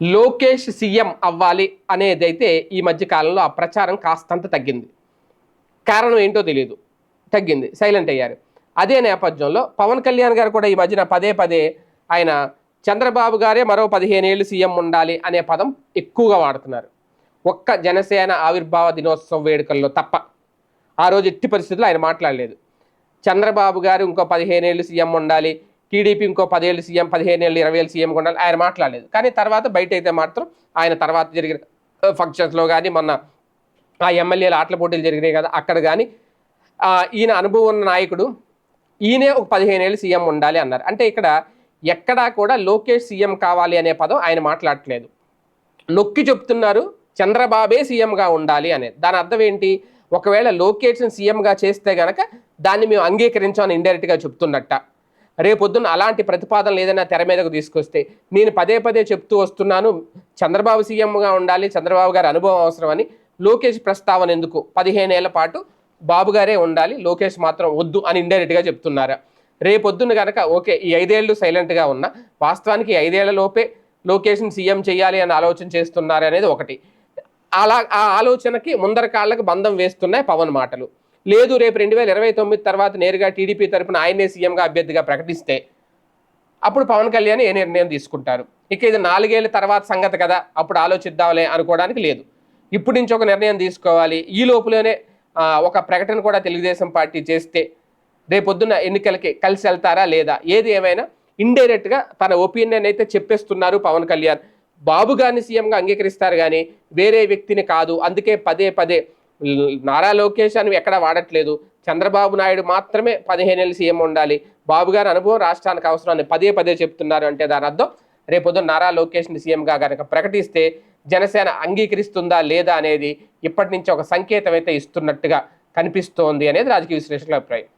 Lokesh CM అవ్వాలి అనేదైతే ఈ మధ్య కాలంలో ఆ ప్రచారం కాస్తంత తగ్గింది. కారణం ఏంటో తెలియదు తగ్గింది. సైలెంట్ అయ్యారు. అదే నేపథ్యంలో పవన్ కళ్యాణ్ గారు కూడా ఈ మధ్యన పదే పదే ఆయన చంద్రబాబు గారే మరో పదిహేను ఏళ్ళు సీఎం ఉండాలి అనే పదం ఎక్కువగా వాడుతున్నారు. ఒక్క జనసేన ఆవిర్భావ దినోత్సవం వేడుకల్లో తప్ప ఆ రోజు ఎట్టి పరిస్థితుల్లో ఆయన మాట్లాడలేదు. చంద్రబాబు గారు ఇంకో పదిహేను ఏళ్ళు సీఎం ఉండాలి. టీడీపీ ఇంకో పదేళ్ళు సీఎం పదిహేను ఏళ్ళు ఇరవై ఏళ్ళు సీఎం ఉండాలి ఆయన మాట్లాడలేదు. కానీ తర్వాత బయట అయితే మాత్రం ఆయన తర్వాత జరిగిన ఫంక్షన్స్లో కానీ మొన్న ఆ ఎమ్మెల్యేల ఆటల పోటీలు జరిగినాయి కదా అక్కడ కానీ ఈయన అనుభవం ఉన్న నాయకుడు ఈయనే ఒక పదిహేను ఏళ్ళు సీఎం ఉండాలి అన్నారు. అంటే ఇక్కడ ఎక్కడా కూడా లోకేష్ సీఎం కావాలి అనే పదం ఆయన మాట్లాడట్లేదు. నొక్కి చెప్తున్నారు చంద్రబాబే సీఎంగా ఉండాలి అనేది. దాని అర్థం ఏంటి? ఒకవేళ లోకేష్ని సీఎంగా చేస్తే గనక దాన్ని మేము అంగీకరించామని ఇండైరెక్ట్గా చెప్తున్నట్ట. రేపొద్దున అలాంటి ప్రతిపాదనలు ఏదైనా తెర మీదకు తీసుకొస్తే నేను పదే పదే చెప్తూ వస్తున్నాను చంద్రబాబు సీఎంగా ఉండాలి చంద్రబాబు గారి అనుభవం అవసరమని లోకేష్ ప్రస్తావన ఎందుకు? పదిహేనేళ్ళ పాటు బాబు గారే ఉండాలి లోకేష్ మాత్రం వద్దు అని ఇండైరెక్ట్గా చెప్తున్నారా? రేపొద్దున కనుక ఓకే ఈ ఐదేళ్ళు సైలెంట్గా ఉన్నా వాస్తవానికి ఈ ఐదేళ్ళ లోపే లోకేష్ని సీఎం చేయాలి అని ఆలోచన చేస్తున్నారు అనేది ఒకటి. అలా ఆ ఆలోచనకి ముందర కాళ్ళకు బంధం వేస్తున్నాయి పవన్ మాటలు. లేదు రేపు రెండు వేల ఇరవై తొమ్మిది తర్వాత నేరుగా టీడీపీ తరపున ఆయనే సీఎంగా అభ్యర్థిగా ప్రకటిస్తే అప్పుడు పవన్ కళ్యాణ్ ఏ నిర్ణయం తీసుకుంటారు? ఇక ఇది నాలుగేళ్ళ తర్వాత సంగతి కదా అప్పుడు ఆలోచిద్దాంలే అనుకోవడానికి లేదు. ఇప్పటి నుంచి ఒక నిర్ణయం తీసుకోవాలి. ఈ లోపులోనే ఒక ప్రకటన కూడా తెలుగుదేశం పార్టీ చేస్తే రేపొద్దున ఎన్నికలకి కలిసి వెళ్తారా లేదా? ఏది ఏమైనా ఇండైరెక్ట్గా తన ఒపీనియన్ అయితే చెప్పేస్తున్నారు పవన్ కళ్యాణ్. బాబు గారిని సీఎంగా అంగీకరిస్తారు కానీ వేరే వ్యక్తిని కాదు. అందుకే పదే పదే నారా లోకేష్ అని ఎక్కడ వాడట్లేదు. చంద్రబాబు నాయుడు మాత్రమే పదిహేనేళ్ళు సీఎం ఉండాలి. బాబు గారి అనుభవం రాష్ట్రానికి అవసరం అని పదే పదే చెప్తున్నారు అంటే దాని అర్థం? రేపొద్దున నారా లోకేష్ని సీఎంగా కనుక ప్రకటిస్తే జనసేన అంగీకరిస్తుందా లేదా అనేది ఇప్పటి నుంచి ఒక సంకేతం అయితే ఇస్తున్నట్టుగా కనిపిస్తోంది అనేది రాజకీయ విశ్లేషకుల అభిప్రాయం.